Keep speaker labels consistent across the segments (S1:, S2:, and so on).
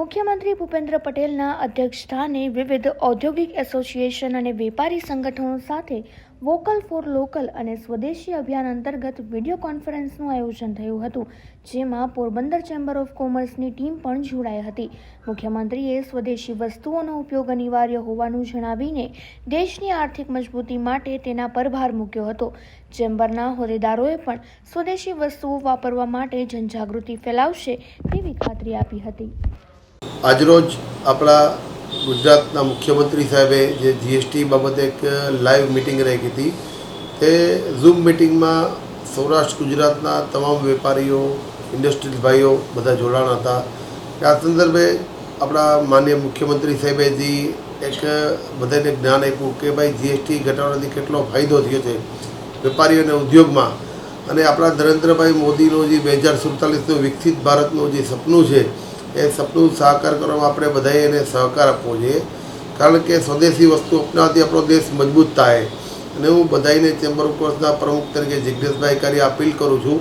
S1: મુખ્યમંત્રી ભૂપેન્દ્ર પટેલના અધ્યક્ષસ્થાને વિવિધ ઔદ્યોગિક એસોસિએશન અને વેપારી સંગઠનો સાથે વોકલ ફોર લોકલ અને સ્વદેશી અભિયાન અંતર્ગત વીડિયો કોન્ફરન્સનું આયોજન થયું હતું, જેમાં પોરબંદર ચેમ્બર ઓફ કોમર્સની ટીમ પણ જોડાઈ હતી. મુખ્યમંત્રીએ સ્વદેશી વસ્તુઓનો ઉપયોગ અનિવાર્ય હોવાનું જણાવીને દેશની આર્થિક મજબૂતી માટે તેના પર ભાર મૂક્યો હતો. ચેમ્બરના હોદ્દેદારોએ પણ સ્વદેશી વસ્તુઓ વાપરવા માટે જનજાગૃતિ ફેલાવશે તેવી ખાતરી આપી હતી.
S2: આજરોજ આપણા ગુજરાતના મુખ્યમંત્રી સાહેબે જે જીએસટી બાબતે એક લાઈવ મિટિંગ રાખી હતી, તે ઝૂમ મિટિંગમાં સૌરાષ્ટ્ર ગુજરાતના તમામ વેપારીઓ ઇન્ડસ્ટ્રીયલ ભાઈઓ બધા જોડાણા હતા. આ સંદર્ભે આપણા માન્ય મુખ્યમંત્રી સાહેબે જે એક બધાને જ્ઞાન આપ્યું કે ભાઈ જીએસટી ઘટાડવાથી કેટલો ફાયદો થયો છે વેપારીઓ અને ઉદ્યોગમાં. અને આપણા નરેન્દ્રભાઈ મોદીનું જે બે હજાર સુડતાલીસનું વિકસિત ભારતનું જે સપનું છે એ સપનું સાકાર કરવામાં આપણે બધાએ એને સહકાર આપવો જોઈએ. કારણ કે સ્વદેશી વસ્તુ અપનાવતી આપણો દેશ મજબૂત થાય. અને હું બધાને ચેમ્બર ઓફ કોમર્સના પ્રમુખ તરીકે જિજ્ઞેશભાઈ કરી અપીલ કરું છું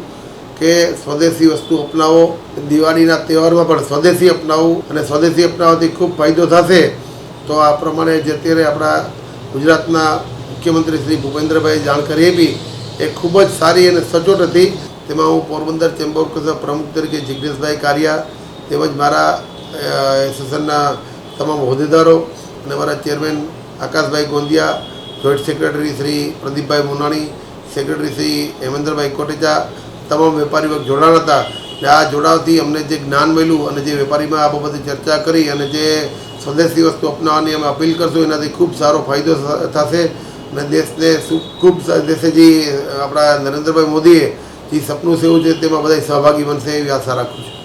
S2: કે સ્વદેશી વસ્તુ અપનાવો. દિવાળીના તહેવારમાં પણ સ્વદેશી અપનાવવું અને સ્વદેશી અપનાવવાથી ખૂબ ફાયદો થશે. તો આ પ્રમાણે જે અત્યારે આપણા ગુજરાતના મુખ્યમંત્રી શ્રી ભૂપેન્દ્રભાઈ જાણકારી આપી, એ ખૂબ જ સારી અને સચોટ હતી. તેમાં હું પોરબંદર ચેમ્બર ઓફ કોમર્સના પ્રમુખ તરીકે જિજ્ઞેશભાઈ કારિયા તેમજ મારા એસોસિએશનના તમામ હોદ્દેદારો અને મારા ચેરમેન આકાશભાઈ ગોંદિયા, જોઈન્ટ સેક્રેટરી શ્રી પ્રદીપભાઈ મુનાણી, સેક્રેટરી શ્રી હેમેન્દ્રભાઈ કોટેચા, તમામ વેપારી વર્ગ જોડાણ હતા. અને આ જોડાવથી અમને જે જ્ઞાન મળ્યું અને જે વેપારીમાં આ બાબતે ચર્ચા કરી અને જે સ્વદેશી વસ્તુ અપનાવવાની અમે અપીલ કરશું, એનાથી ખૂબ સારો ફાયદો થશે. અને દેશને ખૂબ દેશે જે, આપણા નરેન્દ્રભાઈ મોદીએ જે સપનું સેવું છે તેમાં બધા સહભાગી બનશે એવી આશા રાખું છું.